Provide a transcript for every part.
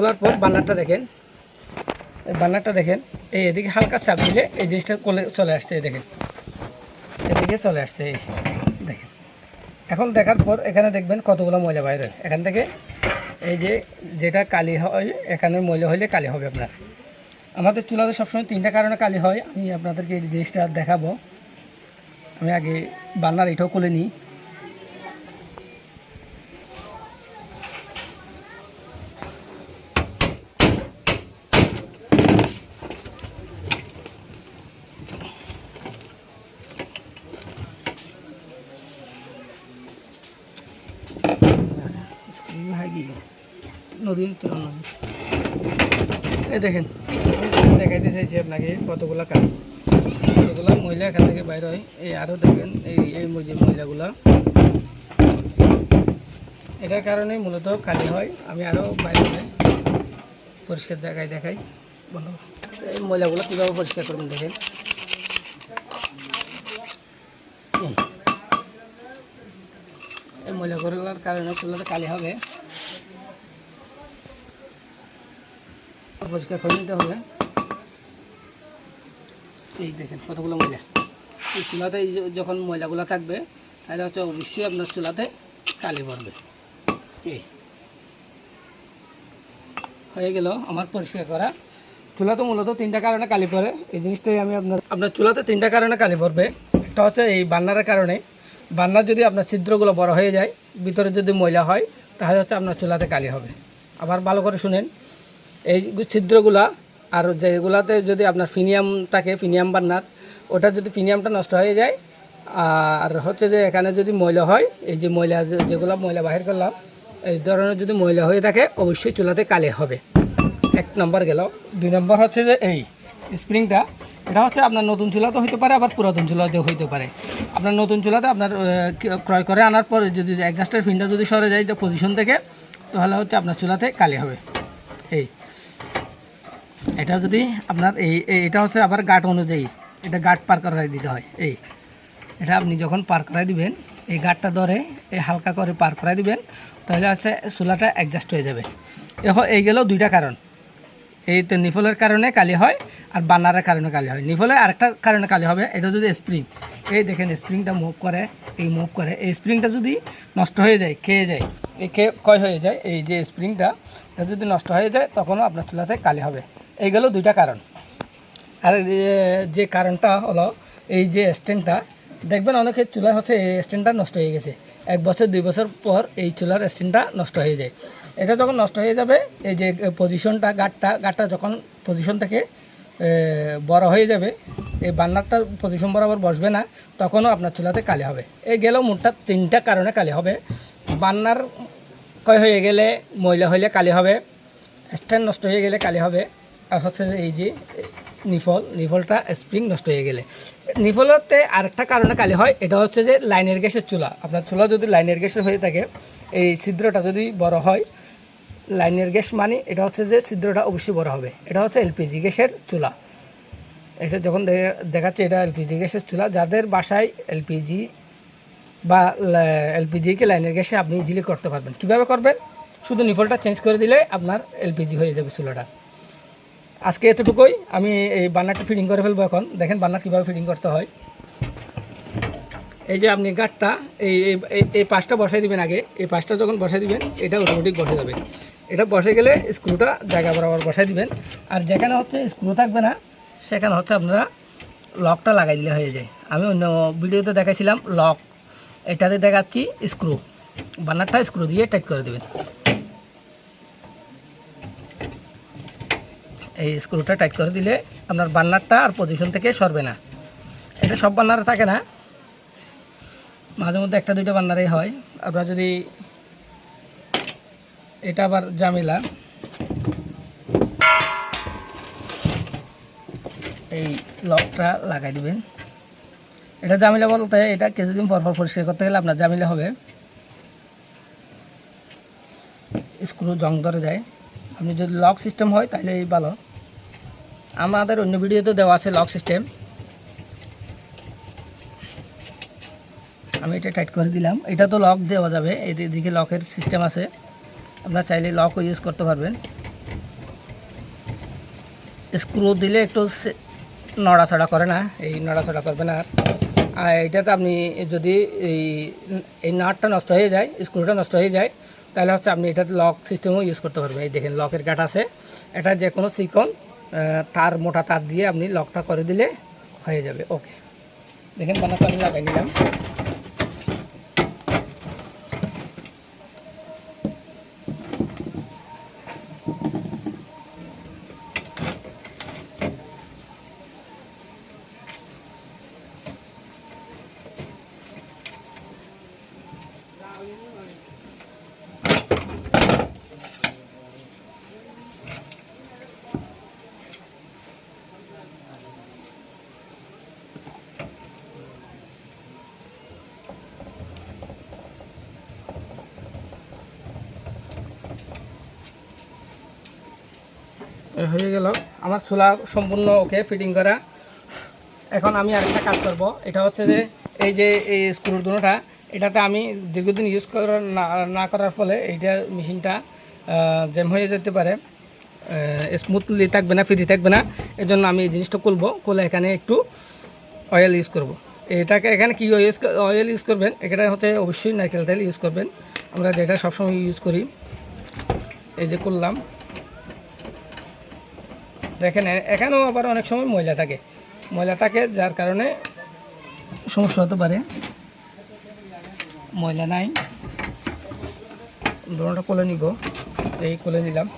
খোলার পর বান্নারটা দেখেন। এই বান্নারটা দেখেন, এই এদিকে হালকা চাপ দিলে এই জিনিসটা কোলে চলে আসছে দেখেন। এদিকে চলে আসছে, এই দেখেন। এখন দেখার পর এখানে দেখবেন কতগুলো ময়লা বাইরে এখান থেকে এই যে যেটা কালি হয়, এখানে ময়লা হইলে কালি হবে আপনার। আমাদের চুলাতে সবসময় তিনটা কারণে কালি হয়। আমি আপনাদেরকে এই জিনিসটা দেখাবো। আমি আগে বান্নার এটাও খুলে নিই। নদীর তুলনা এই দেখেন, দেখাইতে চাইছি আপনাকে কতগুলা কাজ কতগুলা মহিলা এখান থেকে বাইরে হয়। এই আরও দেখেন, এই এই মহিলাগুলা। এটার কারণে মূলত কালি হয়। আমি আরও বাইরে পরিষ্কার জায়গায় দেখাই। বলো এই ময়লাগুলো কীভাবে পরিষ্কার করবেন দেখেন? এই। ময়লাগুলোর কারণে কালি হবে। পরিষ্কার করে নিতে হবে। এই দেখেন কতগুলো ময়লা। এই চুলাতে যখন ময়লাগুলো থাকবে, তাহলে হচ্ছে অবশ্যই আপনার চুলাতে কালি পড়বে এই। হয়ে গেল আমার পরিষ্কার করা। চুলাতে মূলত তিনটা কারণে কালি পড়ে এই জিনিসটাই আমি আপনার আপনার চুলাতে তিনটা কারণে কালি পড়বে একটা হচ্ছে এই বান্নারের কারণে। বান্নার যদি আপনার ছিদ্রগুলো বড় হয়ে যায়, ভিতরে যদি ময়লা হয়, তাহলে হচ্ছে আপনার চুলাতে কালি হবে। আবার ভালো করে শুনেন। এই ছিদ্রগুলা আর যেগুলাতে যদি আপনার ফিনিয়াম থাকে, ফিনিয়াম বান্নার, ওটা যদি ফিনিয়ামটা নষ্ট হয়ে যায়, আর হচ্ছে যে এখানে যদি ময়লা হয়, এই যে ময়লা যেগুলো ময়লা বাহির করলাম, এই ধরনের যদি ময়লা হয়ে থাকে, অবশ্যই চুলাতে কালে হবে। এক নম্বর গেল। দুই নম্বর হচ্ছে যে এই স্প্রিংটা, এটা হচ্ছে আপনার নতুন চুলাতে হইতে পারে, আবার পুরাতন চুলাতে হইতে পারে। আপনার নতুন চুলাতে আপনার ক্রয় করে আনার পরে যদি অ্যাডজাস্টার ফিনটা যদি সরে যায় পজিশন থেকে, তাহলে হচ্ছে আপনার চুলাতে কালে হবে। এই এটা যদি আপনার এই এটা হচ্ছে আবার গাট অনুযায়ী। এটা গাট পার করাই দিতে হয়, এই। এটা আপনি যখন পার করাই দিবেন, এই গাটটা ধরে এই হালকা করে পার করাই দিবেন, তাহলে হচ্ছে চুলাটা অ্যাডজাস্ট হয়ে যাবে। এখন এই গেল দুইটা কারণ। এই তো নিফলের কারণে কালি হয় আর বান্নারের কারণে কালি হয়। নিফলের আরেকটা কারণে কালি হবে, এটা যদি স্প্রিং এই দেখেন স্প্রিংটা মুভ করে, এই মুভ করে, এই স্প্রিংটা যদি নষ্ট হয়ে যায়, খেয়ে যায়, এই খেয়ে ক্ষয় হয়ে যায়, এই যে স্প্রিংটা এটা যদি নষ্ট হয়ে যায়, তখনও আপনার চুলাতে কালি হবে। এই গেল দুইটা কারণ। আর যে কারণটা হলো, এই যে স্ট্যান্ডটা, দেখবেন অনেকের চুলা হচ্ছে এই স্ট্যান্ডটা নষ্ট হয়ে গেছে। এক বছর, দুই বছর পর এই চুলার স্ট্যান্ডটা নষ্ট হয়ে যায়। এটা যখন নষ্ট হয়ে যাবে, এই যে পজিশনটা গাটটা গাটটা যখন পজিশন থেকে বড় হয়ে যাবে, এই বান্নারটা পজিশন বরাবর বসবে না, তখনও আপনার চুলাতে কালি হবে। এই গেলেও মোটটা তিনটা কারণে কালি হবে। বান্নার ক্ষয় হয়ে গেলে, ময়লা হইলে কালি হবে। স্ট্যান্ড নষ্ট হয়ে গেলে কালি হবে। আর হচ্ছে এই যে নিফল, নিফলটা স্প্রিং নষ্ট হয়ে গেলে। নিফলতে আরেকটা কারণে কালি হয়, এটা হচ্ছে যে লাইনের গ্যাসের চুলা। আপনার চুলা যদি লাইনের গ্যাসের হয়ে থাকে, এই ছিদ্রটা যদি বড় হয়, লাইনের গ্যাস মানে এটা হচ্ছে যে ছিদ্রটা অবশ্যই বড় হবে। এটা হচ্ছে এলপিজি গ্যাসের চুলা। এটা যখন দেখাচ্ছে এটা এলপিজি গ্যাসের চুলা, যাদের বাসায় এলপিজি বা এলপিজিকে লাইনের গ্যাসে আপনি ইজিলি করতে পারবেন। কীভাবে করবেন? শুধু নিফলটা চেঞ্জ করে দিলে আপনার এলপিজি হয়ে যাবে চুলাটা। আজকে এতটুকুই। আমি এই বান্নারটা ফিটিং করে ফেলব এখন। দেখেন বান্নার কীভাবে ফিটিং করতে হয়। এই যে আপনি এই- এই- এই পাশটা বসাই দিবেন আগে। এই পাশটা যখন বসাই দিবেন, এটা অটোমেটিক বসে যাবে। এটা বসে গেলে স্ক্রুটা জায়গা বরাবর বসাই দিবেন। আর যেখানে হচ্ছে স্ক্রু থাকবে না, সেখানে হচ্ছে আপনারা লকটা লাগাই দিলে হয়ে যায়। আমি অন্য ভিডিওতে দেখাইছিলাম লক। এটাতে দেখাচ্ছি স্ক্রু বান্নারটা স্ক্রু দিয়ে টাইট করে দেবেন। এই স্ক্রুটা টাইট করে দিলে আপনার বান্নারটা আর পজিশন থেকে সরবে না। এটা সব বান্নারে থাকে না। মাঝে মধ্যে একটা, দুইটা বান্নারেই হয়। আপনার যদি এটা আবার জামিলা। এই লকটা লাগাই দিবেন। এটা জামিলা বলতে, এটা কিছুদিন পর পর পরিষ্কার করতে গেলে আপনার জামিলা হবে। স্ক্রু জং ধরে যায়। আপনি যদি লক সিস্টেম হয় তাহলে এই ভালো আমাদের অন্য ভিডিওতে দেওয়া আছে লক সিস্টেম। আমি এটা টাইট করে দিলাম। এটা তো লক দেওয়া যাবে। এদিকে লকের সিস্টেম আছে। আপনারা চাইলে লকও ইউজ করতে পারবেন। স্ক্রু দিলে একটু নড়াচড়া করে না। এই নড়াচড়া করবে না আর। আর এইটাতে আপনি যদি এই এই নাটটা নষ্ট হয়ে যায় স্ক্রুটা নষ্ট হয়ে যায় তাহলে হচ্ছে আপনি এটাতে লক সিস্টেমও ইউজ করতে পারবেন। এই দেখেন লকের গাট আছে। এটা যে কোনো আহ, তার মোটা তার দিয়ে আপনি লকটা করে দিলে হয়ে যাবে। ওকে দেখেন, বানাতে আমি লাগাই নিলাম। হয়ে গেল। আমার চুলা সম্পূর্ণ ওকে ফিটিং করা। এখন আমি আরেকটা কাজ করব। এটা হচ্ছে যে, এই যে, এই স্ক্রুর দুটোটা, এটাতে আমি দীর্ঘদিন ইউজ করার না করার ফলে এইটা মেশিনটা জ্যাম হয়ে যেতে পারে। স্মুথলি থাকবে না ফ্রি থাকবে না। এই জন্য আমি এই জিনিসটা খুলবো। খুলে এখানে একটু অয়েল ইউজ করব। এটাকে এখানে কী ইউজ অয়েল ইউজ করবেন? এটা হচ্ছে অবশ্যই নারকেল তেল ইউজ করবেন। আমরা যেটা সবসময় ইউজ করি, এই যে করলাম দেখেন এখানেও আবার অনেক সময় ময়লা থাকে। ময়লা থাকে যার কারণে সমস্যা হতে পারে। ময়লা নাই। দুটোটা কোলে নিব। এই কোলে নিলাম।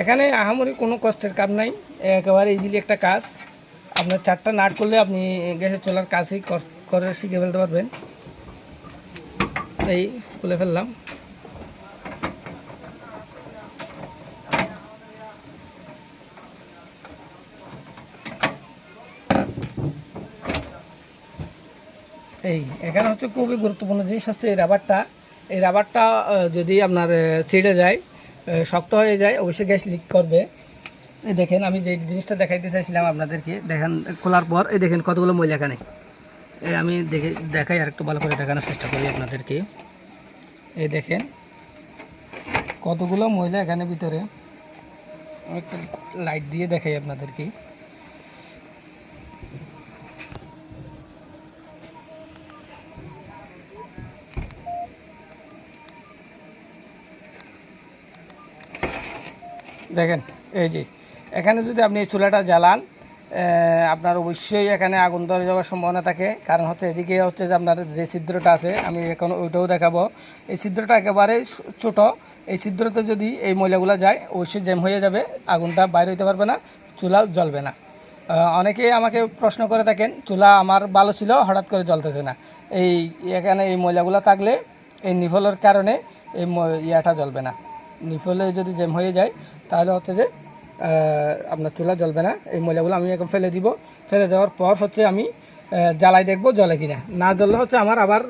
এখানে আহামরি কোনো কষ্টের কাজ নাই। একেবারে ইজিলি একটা কাজ। আপনার চারটা নাট করলে আপনি গ্যাসের চলার কাজই করে শিখে ফেলতে পারবেন। এই খুলে ফেললাম। এই, এখানে হচ্ছে খুবই গুরুত্বপূর্ণ জিনিস হচ্ছে এই রাবারটা। এই রাবারটা যদি আপনার ছিঁড়ে যায় শক্ত হয়ে যায়, অবশ্যই গ্যাস লিক করবে। এই দেখেন, আমি যে জিনিসটা দেখাইতে চাইছিলাম আপনাদেরকে, দেখেন, খোলার পর, এই দেখেন কতগুলো ময়লা এখানে। এই আমি দেখে, দেখাই আর একটু ভালো করে দেখানোর চেষ্টা করি আপনাদেরকে। এই দেখেন, কতগুলো ময়লা এখানে ভিতরে। আমি লাইট দিয়ে দেখাই আপনাদেরকে। দেখেন এই যে এখানে যদি আপনি চুলাটা জ্বালান আপনার অবশ্যই এখানে আগুন ধরে যাওয়ার সম্ভাবনা থাকে। কারণ হচ্ছে এদিকে হচ্ছে যে আপনার যে ছিদ্রটা আছে আমি এখন ওইটাও দেখাবো। এই ছিদ্রটা একেবারে ছোট। এই ছিদ্রতে যদি এই ময়লাগুলো যায় অবশ্যই জ্যাম হয়ে যাবে আগুনটা বাইরে হইতে পারবে না চুলা জ্বলবে না। আহ, অনেকেই আমাকে প্রশ্ন করে থাকেন চুলা আমার ভালো ছিল হঠাৎ করে জ্বলতেছে না? এই এখানে এই ময়লাগুলো থাকলে এই নিফলের কারণে এই ইয়াটা জ্বলবে না। নিফলে যদি জ্যাম হয়ে যায়, তাহলে হচ্ছে যে আপনার চুলা জ্বলবে না। এই ময়লাগুলো আমি এখন ফেলে দিব। ফেলে দেওয়ার পর হচ্ছে আমি জ্বালাই দেখব জলে কিনা। না জ্বললে হচ্ছে আমার আবার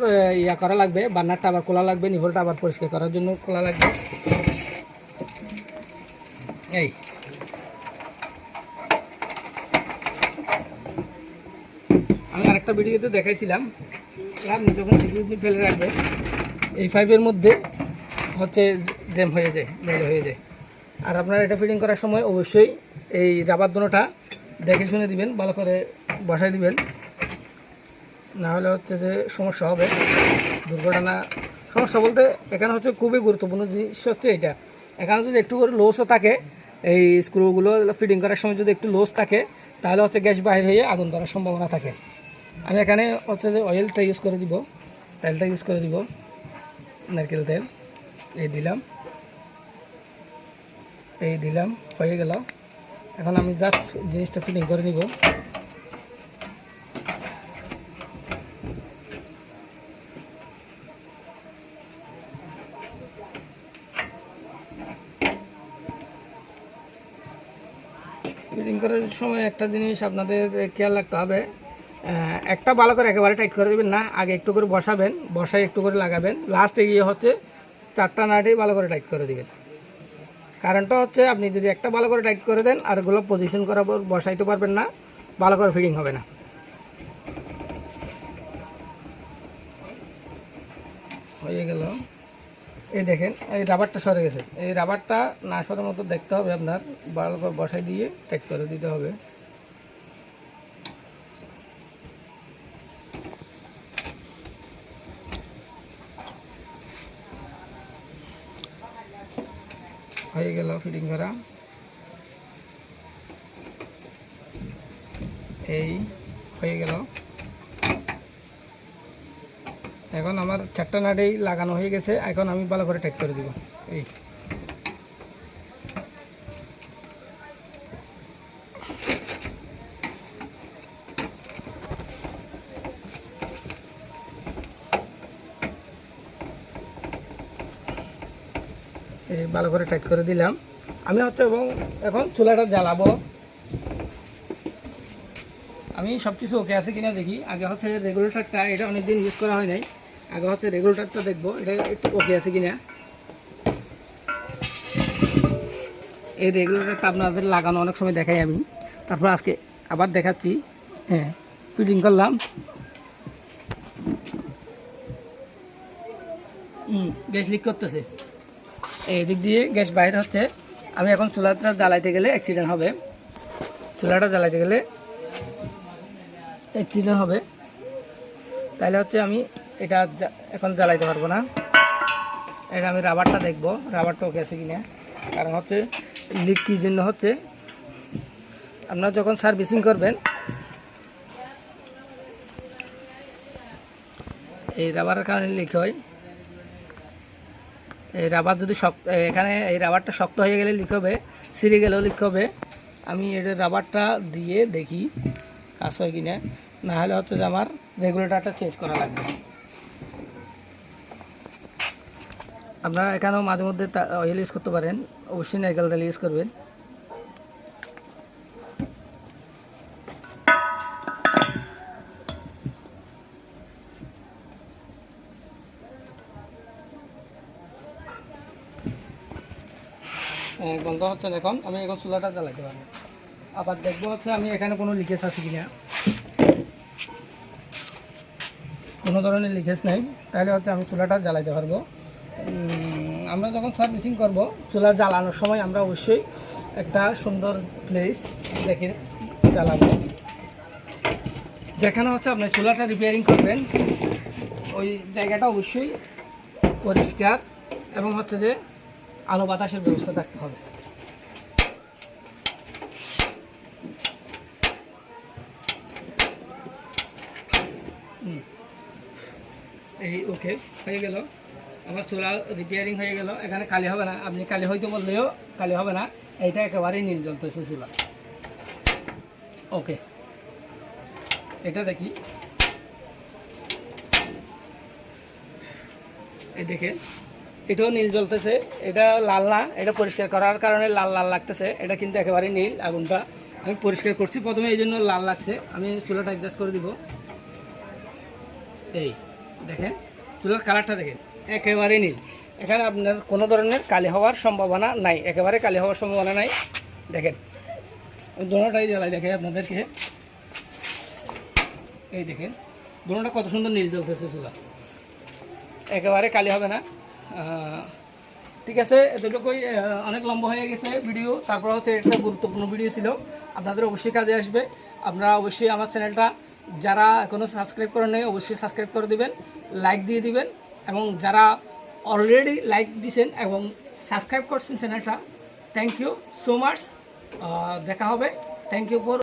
ইয়া করা লাগবে, বান্নারটা আবার খোলা লাগবে নিভলটা আবার পরিষ্কার করার জন্য খোলা লাগবে। এই। আমি আরেকটা ভিডিওতে দেখাইছিলাম আপনি যখন ফেলে রাখবেন এই ফাইভের মধ্যে হচ্ছে জ্যাম হয়ে যায় ময়লা হয়ে যায়। আর আপনারা এটা ফিটিং করার সময় অবশ্যই এই রাবার দোনোটা দেখে শুনে দিবেন, ভালো করে বসাই দিবেন। না হলে হচ্ছে যে সমস্যা হবে। দুর্ঘটনা, সমস্যা বলতে এখানে হচ্ছে খুবই গুরুত্বপূর্ণ জিনিস হচ্ছে এটা। এখানে যদি একটু করে লোসও থাকে, এই স্ক্রুগুলো ফিটিং করার সময় যদি একটু লোস থাকে, তাহলে হচ্ছে গ্যাস বাইরে হয়ে আগুন ধরার সম্ভাবনা থাকে। আমি এখানে হচ্ছে যে অয়েলটা ইউজ করে দিব, তেলটা ইউজ করে দিব, নারকেল তেল, এই দিলাম। এই দিলাম, হয়ে গেল। এখন আমি জাস্ট জিনিসটা ফিটিং করে নিব। ফিটিং করার সময় একটা জিনিস আপনাদের খেয়াল রাখতে হবে একটা ভালো করে একেবারে টাইট করে দেবেন না, আগে একটু করে বসাবেন, বসায় একটু করে লাগাবেন। লাস্টে গিয়ে হচ্ছে চারটা নাটেই ভালো করে টাইট করে দিবেন। কারণটা হচ্ছে আপনি যদি একটা ভালো করে টাইট করে দেন আর এগুলো পজিশন করার পর বসাইতে পারবেন না, ভালো করে ফিটিং হবে না। হয়ে গেল। এই দেখেন, এই রাবারটা সরে গেছে। এই রাবারটা না সরার মতো দেখতে হবে আপনার, ভালো করে বসাই দিয়ে টাইট করে দিতে হবে। হয়ে গেল ফিটিং করা। এই হয়ে গেল। এখন আমার চারটা নাটেই লাগানো হয়ে গেছে, এখন আমি ভালো করে টাইট করে দিব। এই। ভালো করে টাইট করে দিলাম। আমি হচ্ছে এবং এখন চুলাটা জ্বালাবো। আমি সব কিছু ওকে আছে কিনা দেখি। আগে হচ্ছে রেগুলেটরটা এটা অনেকদিন ইউজ করা হয় নাই। আগে হচ্ছে রেগুলেটরটা দেখব, এটা একটু ওকে আছে কিনা। এই রেগুলেটরটা আপনাদের লাগানো অনেক সময় দেখাই আমি। তারপর আজকে আবার দেখাচ্ছি। হ্যাঁ ফিটিং করলাম। হুম গ্যাস লিক করতেছে। এই দিক দিয়ে গ্যাস বাইরে হচ্ছে। আমি এখন চুলাটা জ্বালাইতে গেলে অ্যাক্সিডেন্ট হবে। চুলাটা জ্বালাইতে গেলে অ্যাক্সিডেন্ট হবে। তাহলে হচ্ছে আমি এটা এখন জ্বালাইতে পারব না। এটা আমি রাবারটা দেখব রাবারটা ওকে আছে কিনা। কারণ হচ্ছে লিক কী জন্য হচ্ছে? আপনারা যখন সার্ভিসিং করবেন, এই রাবারের কারণে লিক হয়। এই রাবার যদি শক্ত এখানে এই রাবারটা শক্ত হয়ে গেলে লিখ হবে সিঁড়ে গেলেও লিখ হবে। আমি এটা রাবারটা দিয়ে দেখি কাজ হয় কি না হলে হচ্ছে যে আমার রেগুলেটারটা চেঞ্জ করা লাগবে। আপনারা এখানেও মাঝে মধ্যে অয়েল ইউজ করতে পারেন। অবশ্যই নাইকেল তেল ইউজ করবেন। হচ্ছে এখন, আমি এখন চুলাটা জ্বালাতে পারব। আবার দেখব হচ্ছে আমি এখানে কোনো লিকেজ আছে কিনা। কোনো ধরনের লিকেজ নেই, তাহলে হচ্ছে আমি চুলাটা জ্বালাতে পারব। আমরা যখন সার্ভিসিং করব, চুলা জ্বালানোর সময় আমরা অবশ্যই একটা সুন্দর প্লেস দেখে জ্বালাবো। যেখানে হচ্ছে আপনি চুলাটা রিপেয়ারিং করবেন, ওই জায়গাটা অবশ্যই পরিষ্কার এবং হচ্ছে যে আলো বাতাসের ব্যবস্থা থাকতে হবে। এই ওকে হয়ে গেল। আমার চুলা রিপেয়ারিং হয়ে গেল। এখানে কালি হবে না। আপনি কালি হয়তো বললেও কালি হবে না। এইটা একেবারেই নীল জ্বলতেছে চুলা। ওকে এটা দেখি। এই দেখেন, এটাও নীল জ্বলতেছে। এটা লাল না, এটা পরিষ্কার করার কারণে লাল লাল লাগতেছে। এটা কিন্তু একেবারে নীল আগুনটা। আমি পরিষ্কার করছি প্রথমে, এই জন্য লাল লাগছে। আমি চুলাটা অ্যাডজাস্ট করে দিব। এই দেখেন, চুলার কালারটা দেখেন একেবারে নীল। এখানে আপনার কোনো ধরনের কালি হওয়ার সম্ভাবনা নাই, একেবারে কালি হওয়ার সম্ভাবনা নাই। দেখেন দোনোটাই জ্বালাই দেখে আপনাদেরকে। এই দেখেন, দোনোটা কত সুন্দর নীল জ্বলতেছে চুলা। একেবারে কালি হবে না। ঠিক আছে, এতটুকুই অনেক লম্বা হয়ে গেছে ভিডিও। তারপর হচ্ছে একটা গুরুত্বপূর্ণ ভিডিও ছিল। আপনাদের অবশ্যই কাজে আসবে। আপনারা অবশ্যই আমার চ্যানেলটা যারা এখনও সাবস্ক্রাইব করেন নাই, অবশ্যই সাবস্ক্রাইব করে দেবেন লাইক দিয়ে দিবেন, এবং যারা অলরেডি লাইক দিয়েছেন এবং সাবস্ক্রাইব করছেন চ্যানেলটা থ্যাংক ইউ সো মাচ দেখা হবে। Thank you for